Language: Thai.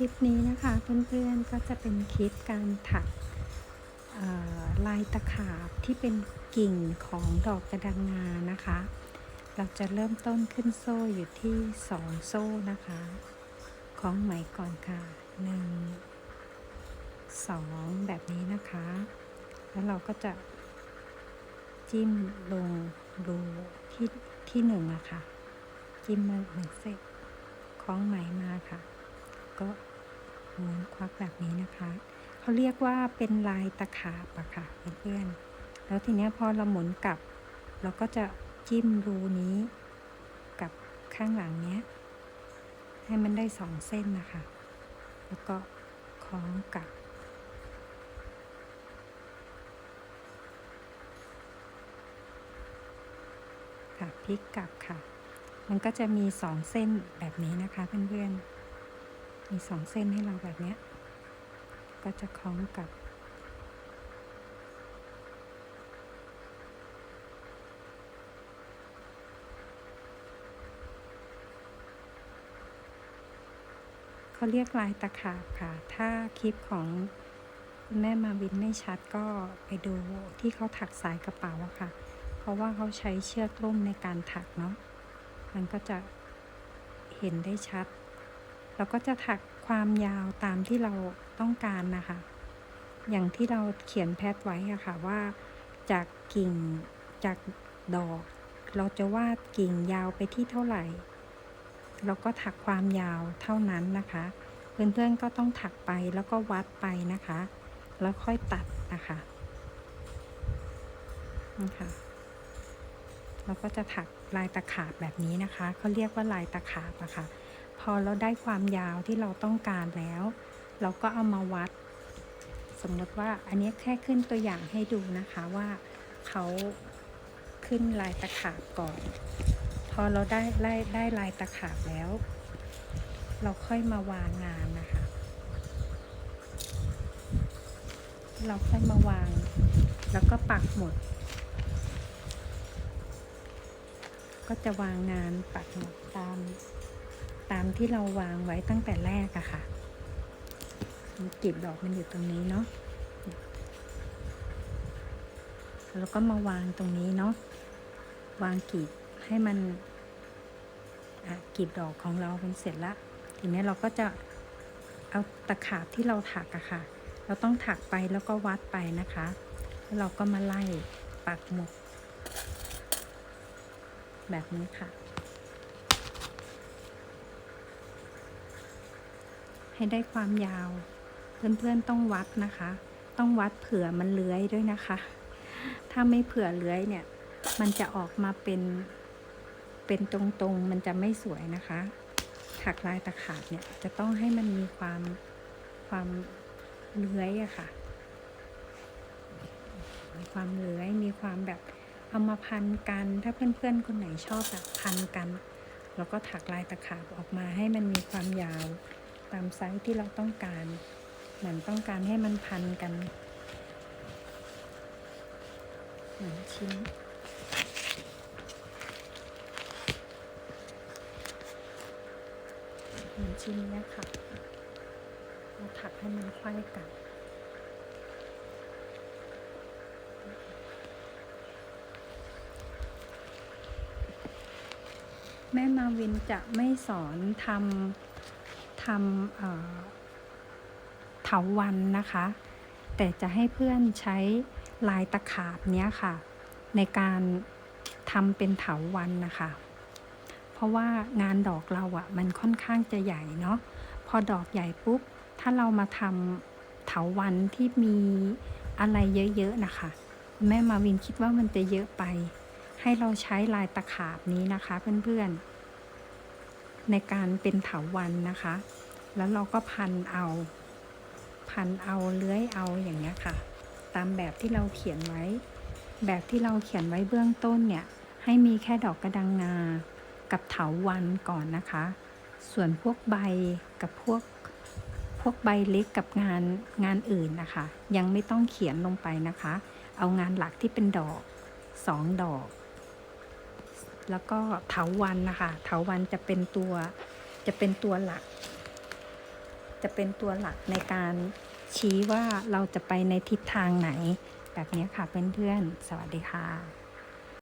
ลิปนี้นะคะเพื่อนๆก็จะเป็นคลิปการถักลายตะขาบที่เป็นกิ่งของดอกกระดังงานะคะ เราจะเริ่มต้นขึ้นโซ่อยู่ที่สองโซ่นะคะคล้องไหมก่อนค่ะหนึ่งสองแบบนี้นะคะ แล้วเราก็จะจิ้มลงรูที่ที่หนึ่งอะค่ะ จิ้มมาหนึ่งเส้นคล้องไหมมาค่ะ ก็ ม้วนควักแบบนี้นะคะเขาเรียกว่าเป็นลายตะขาบอะค่ะเพื่อนๆแล้วทีนี้พอเราหมุนกลับ เราก็จะจิ้มรูนี้กับข้างหลังเนี้ย ให้มันได้สองเส้นนะคะ แล้วก็คล้องกับค่ะพลิกกลับค่ะ มันก็จะมีสองเส้นแบบนี้นะคะเพื่อนๆ มีสองเส้นให้เราแบบเนี้ยก็จะคล้องกับ เขาเรียกลายตะขาบค่ะ ถ้าคลิปของคุณแม่มาวินไม่ชัดก็ไปดูที่เขาถักสายกระเป๋าอะค่ะ เพราะว่าเขาใช้เชือกร่มในการถักเนาะ มันก็จะเห็นได้ชัด เราก็จะถักความยาวตามที่เราต้องการนะคะ อย่างที่เราเขียนแพทไว้อะค่ะว่า จากกิ่งจากดอก เราจะวาดกิ่งยาวไปที่เท่าไหร่ เราก็ถักความยาวเท่านั้นนะคะ เพื่อนๆก็ต้องถักไปแล้วก็วัดไปนะคะ แล้วค่อยตัดนะคะนี่ค่ะเราก็จะถักลายตะขาบแบบนี้นะคะเขาเรียกว่าลายตะขาบอะค่ะ พอเราได้ความยาวที่เราต้องการแล้ว เราก็เอามาวัด สมมติว่าอันนี้แค่ขึ้นตัวอย่างให้ดูนะคะว่าเขาขึ้นลายตะขาบก่อน พอเราได้ได้ได้ลายตะขาบแล้ว เราค่อยมาวางงานนะคะ เราค่อยมาวาง แล้วก็ปักหมด ก็จะวางงานปักหมดตาม ตามที่เราวางไว้ตั้งแต่แรกอะค่ะกลีบดอกมันอยู่ตรงนี้เนาะแล้วก็มาวางตรงนี้เนาะวางกลีบให้มันอะกลีบดอกของเราเป็นเสร็จละทีนี้เราก็จะเอาตะขาบที่เราถักอะค่ะ เราต้องถักไปแล้วก็วัดไปนะคะ แล้วเราก็มาไล่ปักหมุดแบบนี้ค่ะ ให้ได้ความยาว เพื่อนๆต้องวัดนะคะ ต้องวัดเผื่อมันเลื้อยด้วยนะคะ ถ้าไม่เผื่อเลื้อยเนี่ย มันจะออกมาเป็นเป็นตรงๆ มันจะไม่สวยนะคะ ถักลายตะขาบเนี่ยจะต้องให้มันมีความความเลื้อยอะค่ะ มีความเลื้อย มีความแบบเอามาพันกัน ถ้าเพื่อนๆ คนไหนชอบแบบพันกัน แล้วก็ถักลายตะขาบออกมาให้มันมีความยาว ตามไซส์ที่เราต้องการ เหมือนต้องการให้มันพันกันเหมือนชิ้นเหมือนชิ้นเนี้ยค่ะเราถักให้มันไขว้กันแม่มาวินจะไม่สอนทำ ทำเถาวันนะคะ แต่จะให้เพื่อนใช้ลายตะขาบเนี้ยค่ะ ในการทำเป็นเถาวันนะคะ เพราะว่างานดอกเราอะ่ะ มันค่อนข้างจะใหญ่เนาะพอดอกใหญ่ปุ๊บ ถ้าเรามาทำเถาวันที่มีอะไรเยอะๆนะคะ แม่มาวินคิดว่ามันจะเยอะไป ให้เราใช้ลายตะขาบนี้นะคะเพื่อนๆ ในการเป็นเถาวันนะคะ แล้วเราก็พันเอา พันเอาเลื้อยเอาอย่างเงี้ยค่ะ ตามแบบที่เราเขียนไว้ แบบที่เราเขียนไว้เบื้องต้นเนี่ย ให้มีแค่ดอกกระดังงา กับเถาวันก่อนนะคะ ส่วนพวกใบกับพวกพวกใบเล็กกับงานงานอื่นนะคะ ยังไม่ต้องเขียนลงไปนะคะ เอางานหลักที่เป็นดอกสองดอก แล้วก็เถาวันนะคะ เถาวันจะเป็นตัวจะเป็นตัวหลัก จะเป็นตัวหลักในการชี้ว่าเราจะไปในทิศทางไหน แบบนี้ค่ะเพื่อนๆสวัสดีค่ะ